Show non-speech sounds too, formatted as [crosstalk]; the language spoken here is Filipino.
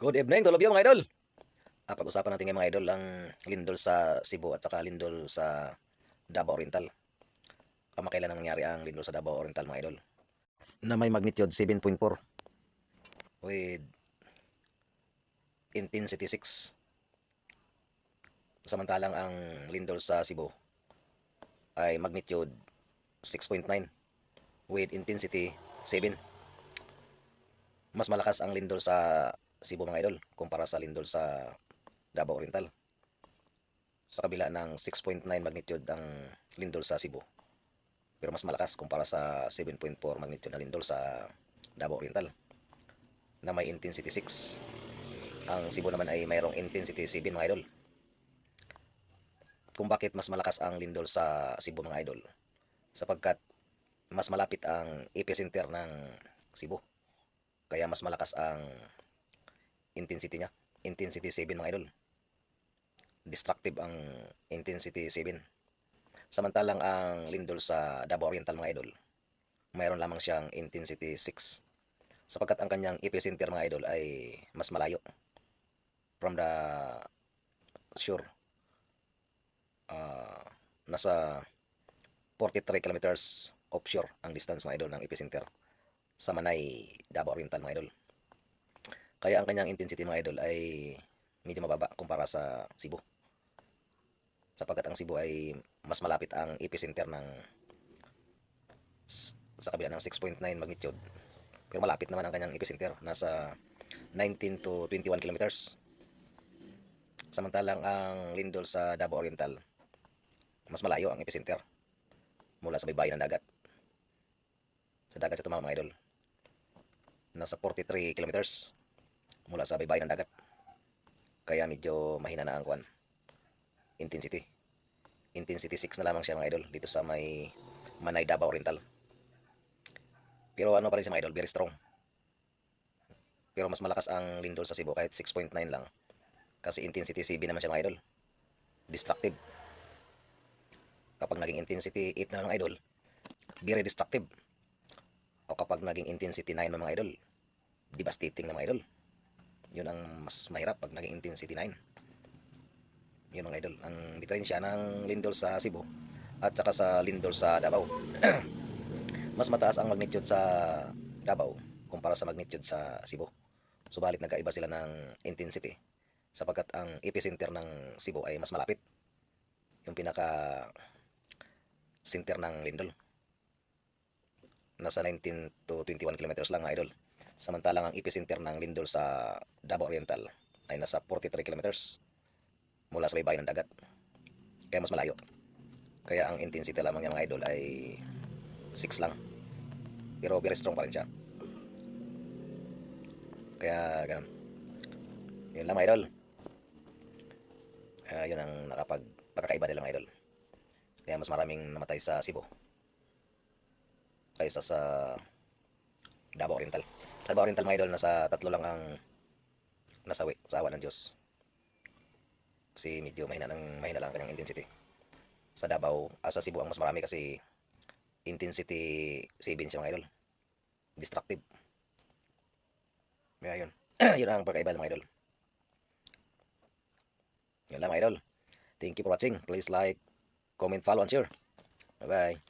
Good evening, to of you mga idol. Ah, pag-usapan natin ngayon mga idol ang lindol sa Cebu at saka lindol sa Davao Oriental. Kamakailan na nangyari ang lindol sa Davao Oriental mga idol. Na may magnitude 7.4 with intensity 6. Samantalang ang lindol sa Cebu ay magnitude 6.9 with intensity 7 mas malakas ang lindol sa Cebu mga idol kumpara sa lindol sa Davao Oriental. Sa kabila ng 6.9 magnitude ang lindol sa Cebu. Pero mas malakas kumpara sa 7.4 magnitude na lindol sa Davao Oriental na may intensity 6. Ang Cebu naman ay mayroong intensity 7 mga idol. Kung bakit mas malakas ang lindol sa Cebu mga idol? Sapagkat mas malapit ang epicenter ng Cebu. Kaya mas malakas ang intensity niya. Intensity 7 mga idol. Destructive ang intensity 7. Samantalang ang lindol sa Davao Oriental mga idol, mayroon lamang siyang intensity 6. Sapagkat ang kanyang epicenter mga idol ay mas malayo from the shore. Ah, nasa 43 kilometers offshore ang distance mga idol ng epicenter sa Manay, Davao Oriental mga idol. Kaya ang kanyang intensity mga idol ay medyo mababa kumpara sa Cebu. Sapagkat ang Cebu ay mas malapit ang epicenter ng sa kabila ng 6.9 magnitude. Pero malapit naman ang kanyang epicenter. Nasa 19 to 21 kilometers. Samantalang ang lindol sa Davao Oriental, mas malayo ang epicenter mula sa baybayin ng dagat. Sa dagat sa tumama mga idol nasa 43 kilometers mula sa baybayin ng dagat. Kaya medyo mahina na ang kwan. Intensity. Intensity 6 na lamang siya mga idol dito sa may Manay Davao Oriental. Pero ano pa rin siya mga idol, very strong. Pero mas malakas ang lindol sa Cebu kahit 6.9 lang. Kasi intensity 7 naman siya mga idol. Destructive. Kapag naging intensity 8 na mga idol, very destructive o kapag naging intensity 9 mga idol, devastating na mga idol. Yun ang mas mahirap pag naging intensity 9. Yun mga idol. Ang diferensya ng lindol sa Cebu at saka sa lindol sa Davao. [clears throat] mas mataas ang magnitude sa Davao kumpara sa magnitude sa Cebu. Subalit nagkaiba sila ng intensity sapagkat ang epicenter ng Cebu ay mas malapit. Yung pinaka center ng lindol nasa 19 to 21 kilometers lang idol. Samantalang ang epicenter ng lindol sa Davao Oriental ay nasa 43 kilometers mula sa baybayin ng dagat. Kaya mas malayo. Kaya ang intensity lamang niya mga idol ay 6 lang. Pero very strong pa rin siya. Kaya ganun. Yun lang mga idol. Ah, yun ang nakapag pagkakaiba nila mga idol. Kaya mas maraming namatay sa Cebu kaysa sa Davao Oriental. Davao Oriental mga idol, nasa tatlo lang ang nasawi sa awa ng Diyos. Kasi medyo mahina, ng, mahina lang ang kanyang intensity. Sa Davao, ah, sa Cebu ang mas marami kasi intensity 7 siya mga idol. Destructive. Kaya yun. [clears throat] yun ang pagkaiba mga idol. Yun lang mga idol. Thank you for watching. Please like, comment, follow, and share. Bye-bye.